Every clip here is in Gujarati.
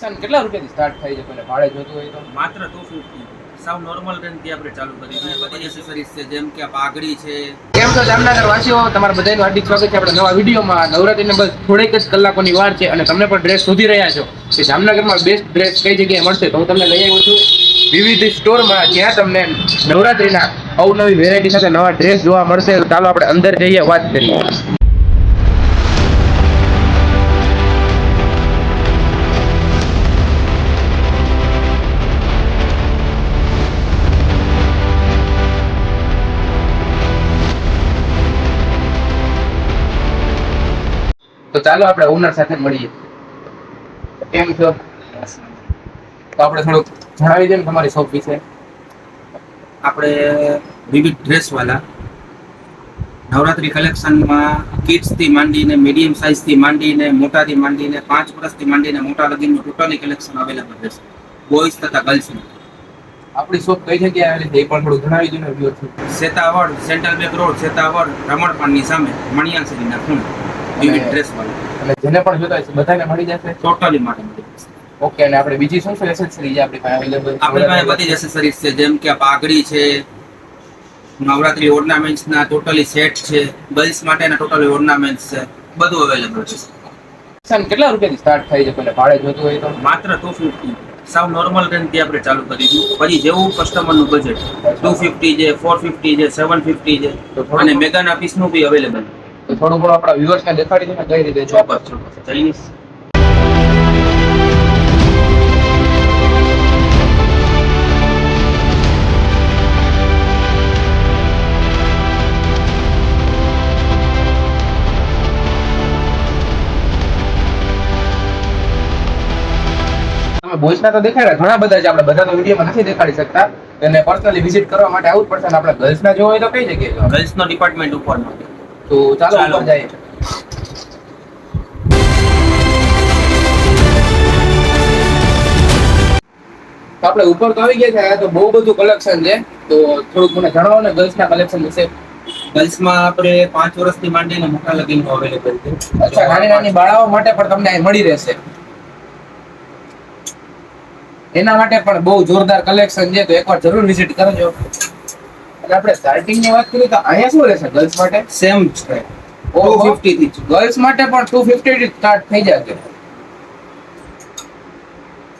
કલેક્શન કેટલા રૂપિયાથી સ્ટાર્ટ થાય છે? કોઈને ભાડે જોતું હોય તો? માત્ર ટુ ફિફ્ટી સાવ નોર્મલ રેન્જથી આપણે ચાલુ કરીએ બધી એસેસરીઝ છે જેમ કે પાઘડી છે. કેમ છો જામનગર વાસીઓ તમારા બધાનું હાર્દિક સ્વાગત છે. આપણા નવા વિડીયોમાં નવરાત્રીને બસ થોડીક જ કલાકોની વાર છે અને તમને પણ ડ્રેસ શોધી રહ્યા છો કે જામનગરમાં બેસ્ટ ડ્રેસ કઈ જગ્યાએ મળશે? તો હું તમને લઈ આવ્યો છું. વિવિધ સ્ટોરમાં જ્યાં તમને નવરાત્રીના અવનવી વેરાયટી સાથે નવા ડ્રેસ જોવા મળશે. તો ચાલો આપણે અંદર જઈએ વાત કરીએ. તો ચાલો આપણે ઓનર સાથે મળીએ. કેમ છો? તો આપણે થોડુંક જણાવી દઈએ ને તમારી શોપ વિશે. આપણે વિવિધ ડ્રેસવાલા નવરાત્રી કલેક્શનમાં કિડ્સથી માંડીને મીડિયમ સાઇઝથી માંડીને મોટાથી માંડીને પાંચ વર્ષથી માંડીને મોટા લગીનનું ટોટલી કલેક્શન અવેલેબલ રહેશે. બોયઝ તથા ગર્લ્સનું આપણી શોપ કઈ જગ્યાએ આવેલી છે એ પણ થોડું જણાવી દો ને વ્યુઅર્સને. Setavad central back road Setavad રમણપાણની સામે મણિયાલ સિટીના ખૂણે. વિવિધ જેને પણ જોતા હોય બધાને મળી જશે? ટોટલી માટે મળી જશે. ઓકે અને આપણે બીજી શું શું એસેસરી છે આપણી પાસે અવેલેબલ આપણી પાસે બધી જ એસેસરીઝ છે જેમ કે પાઘડી છે નવરાત્રી ઓર્નામેન્ટ્સના ટોટલી સેટ છે ગર્લ્સ માટેના ટોટલી ઓર્નામેન્ટ્સ છે બધું અવેલેબલ છે. કેટલા રૂપિયાથી સ્ટાર્ટ થાય છે? કોઈને ભાડે જોતું હોય તો? માત્ર ટુ ફિફ્ટી સાવ નોર્મલ રેન્જથી આપણે ચાલુ કરીશું પછી જેવું કસ્ટમરનું બજેટ ટુ ફિફ્ટી છે ફોર ફિફ્ટી છે સેવન ફિફ્ટી છે તો અને મેગાના પીસનું બી અવેલેબલ થોડું ઘણું આપણા વ્યુઅર્સને દેખાડી દો કઈ રીતે ચોક્કસ ચોક્કસ તમે બોયસના તો દેખાડ્યા, ઘણા બધા છે. આપણે બધા તો વિડીયોમાં નથી દેખાડી શકતા. એને પર્સનલી વિઝિટ કરવા માટે આવવું જ પડશે આપણે ગર્લ્સના જોવા હોય તો કઈ જગ્યાએ ગર્લ્સનો ડિપાર્ટમેન્ટ ઉપરનો તો ચાલો. ઉપર જઈએ. આપણે ઉપર તો આવી ગયા છે આ તો બહુ બધું કલેક્શન છે. તો થોડુંક મને જણાવો ને ગર્લ્સના કલેક્શન વિશે. ગર્લ્સમાં આપણે પાંચ વર્ષથી માંડીને મોટા લગીનનું અવેલેબલ છે. અચ્છા નાની નાની બાળાઓ માટે પણ તમને અહીં મળી રહેશે. એના માટે પણ બહુ જોરદાર કલેક્શન છે તો એકવાર જરૂર વિઝિટ કરજો. આપણે સ્ટાર્ટિંગની વાત કરીએ તો અહીંયા શું રહેશે? ગર્લ્સ માટે? સેમ છે. ઓહો. ફિફ્ટી થી ગર્લ્સ માટે પણ ટુ ફિફ્ટી થી સ્ટાર્ટ થઈ જશે.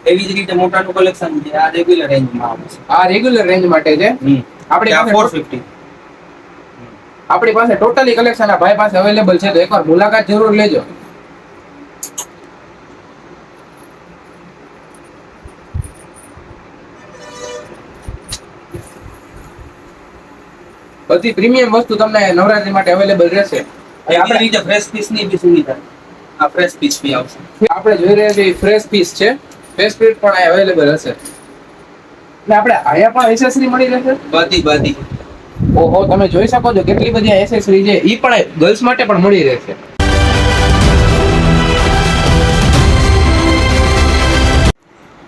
એવી જ રીતે મોટાનું કલેક્શન છે. આ રેગ્યુલર રેન્જમાં આવે છે. આ રેગ્યુલર રેન્જ માટે છે. આપણી પાસે ફોર ફિફ્ટી આપણી પાસે ટોટલી કલેક્શન આ ભાઈ પાસે અવેલેબલ છે. તો એકવાર મુલાકાત જરૂર લેજો. બધી પ્રીમિયમ વસ્તુ તમને નવરાત્રી માટે અવેલેબલ રહેશે. આપણી રીતે ફ્રેશ પીસની બી સુવિધા આ ફ્રેશ પીસ બી આવશે. આપણે જોઈ રહ્યા છીએ ફ્રેશ પીસ છે. ફ્રેશ પીસ પણ અહીં અવેલેબલ હશે. એટલે આપણે અહીંયા પણ એસેસરી મળી રહેશે? બધી બધી. ઓહો તમે જોઈ શકો છો કેટલી બધી એસેસરી છે. એ પણ ગર્લ્સ માટે પણ મળી રહેશે.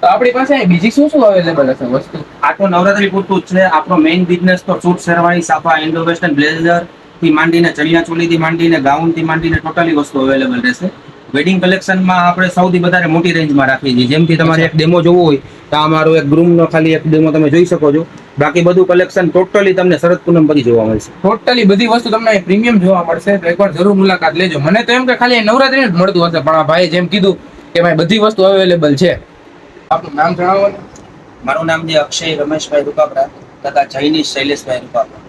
તો આપણી પાસે બીજી શું શું અવેલેબલ હશે વસ્તુ? આ તો નવરાત્રી પૂરતું જ છે. આપણો મેઇન બિઝનેસ તો સૂટ શેરવાની સાફા ઇન્ડો વેસ્ટર્ન બ્લેઝરથી માંડીને ચણિયા ચોલી થી માંડીને ગાઉનથી માંડીને ટોટલી વસ્તુ અવેલેબલ રહેશે. વેડિંગ કલેક્શનમાં આપણે સૌથી વધારે મોટી રેન્જમાં રાખીએ છીએ. કે તમારે એક ડેમો જોવો હોય તો અમારો એક ગ્રુમનો ખાલી એક ડેમો તમે જોઈ શકો છો. બાકી બધું કલેક્શન ટોટલી તમને શરદ પૂનમ પછી જોવા મળશે. ટોટલી બધી વસ્તુ તમને પ્રીમિયમ જોવા મળશે. તો એકવાર જરૂર મુલાકાત લેજો. મને તો એમ કે ખાલી નવરાત્રી જ મળતું હશે. પણ આ ભાઈ જેમ કીધું કે ભાઈ બધી વસ્તુ અવેલેબલ છે. આપનું નામ જણાવો ને. મારું નામ છે અક્ષય રમેશભાઈ રૂપાપરા તથા જૈનિશ શૈલેષભાઈ રૂપાપરા.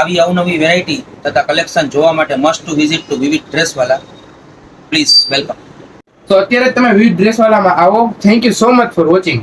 આવી અવનવી વેરાયટી તથા કલેક્શન જોવા માટે મસ્ટ ટુ વિઝિટ ટુ વિવિધ ડ્રેસવાલા પ્લીઝ વેલકમ તો અત્યારે તમે વિવિધ ડ્રેસ વાળામાં આવો. Thank you so much for watching